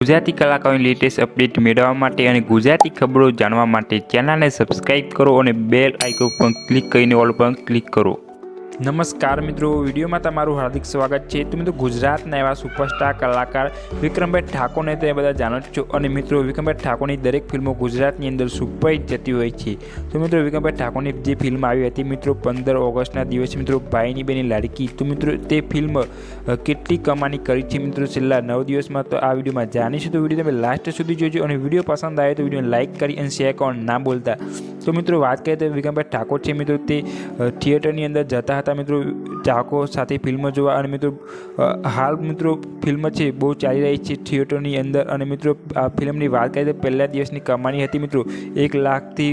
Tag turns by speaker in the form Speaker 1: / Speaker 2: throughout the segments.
Speaker 1: ગુજરાતી કલાકારોની latest update મેળવવા માટે અને ગુજરાતી ખબરો જાણવા માટે ચેનલને સબસ્ક્રાઇબ કરો અને બેલ આઇકોન પર ક્લિક કરીને ઓલ પર ક્લિક કરો. નમસ્કાર મિત્રો, વિડીયોમાં તમારું હાર્દિક સ્વાગત છે. તો મિત્રો, ગુજરાતના એવા સુપરસ્ટાર કલાકાર વિક્રમભાઈ ઠાકોરને તમે બધા જાણો છો. અને મિત્રો, વિક્રમભાઈ ઠાકોરની દરેક ફિલ્મો ગુજરાતની અંદર સુપરહિટ જતી હોય છે. તો મિત્રો, વિક્રમભાઈ ઠાકોરની જે ફિલ્મ આવી હતી મિત્રો, પંદર ઓગસ્ટના દિવસે મિત્રો, ભાઈની બેની લાડકી. તો મિત્રો, તે ફિલ્મ કેટલી કમાણી કરી છે મિત્રો, છેલ્લા નવ દિવસમાં તો આ વિડીયોમાં જાણીશું. તો વીડિયો તમે લાસ્ટ સુધી જોજો અને વીડિયો પસંદ આવે તો વિડીયોને લાઇક કરી અને શેર કરવાનું ના બોલતા તો મિત્રો વાત કરીએ તો વિક્રમભાઈ ઠાકોર છે મિત્રો તે થિયેટરની અંદર જતા હતા મિત્રો. ચાકો સાથે ફિલ્મ જોવા અને મિત્રો હાલ મિત્રો ફિલ્મ છે, બહુ ચાલી રહી છે થિયેટરની અંદર. અને મિત્રો, આ ફિલ્મની વાત કરીએ તો પહેલા દિવસની કમાણી હતી મિત્રો, એક લાખથી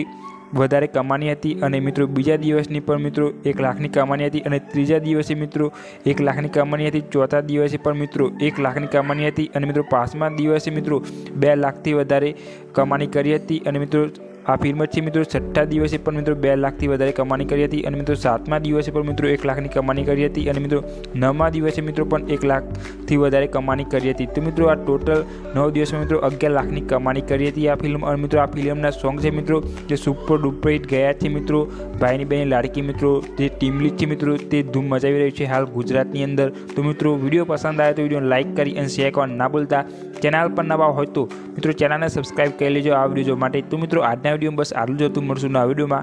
Speaker 1: વધારે કમાણી હતી. અને મિત્રો, બીજા દિવસની પણ મિત્રો, એક લાખની કમાણી હતી. અને ત્રીજા દિવસે મિત્રો, એક લાખની કમાણી હતી. ચોથા દિવસે પણ મિત્રો, એક લાખની કમાણી હતી. અને મિત્રો, પાંચમા દિવસે મિત્રો, બે લાખથી વધારે કમાણી કરી હતી. અને મિત્રો આ ફિલ્મ છે મિત્રો. છઠ્ઠા દિવસે પણ મિત્રો બે લાખથી વધારે કમાણી કરી હતી અને મિત્રો સાતમા દિવસે પણ મિત્રો એક લાખની કમાણી કરી હતી અને મિત્રો નવમા દિવસે મિત્રો પણ એક લાખથી વધારે કમાણી કરી હતી. તો મિત્રો આ ટોટલ નવ દિવસમાં મિત્રો અગિયાર લાખની કમાણી કરી હતી આ ફિલ્મ અને મિત્રો આ ફિલ્મના સોંગ છે મિત્રો જે સુપર ડુપર હિટ ગયા છે મિત્રો. ભાઈની બહેની લાડકી મિત્રો, જે ટીમલી છે મિત્રો, તે ધૂમ મચાવી રહ્યું છે હાલ ગુજરાતની અંદર. તો મિત્રો વીડિયો પસંદ આવે તો વિડીયોને લાઇક કરી અને શેર કરવા ના ભૂલતા. ચેનલ પર નવા હોય તો મિત્રો, ચેનલને સબસ્ક્રાઈબ કરી લેજો. આ વીડિયો માટે તો મિત્રો, આજના વીડિયો બસ આટલું જ હતું. મળશું આ વિડીયોમાં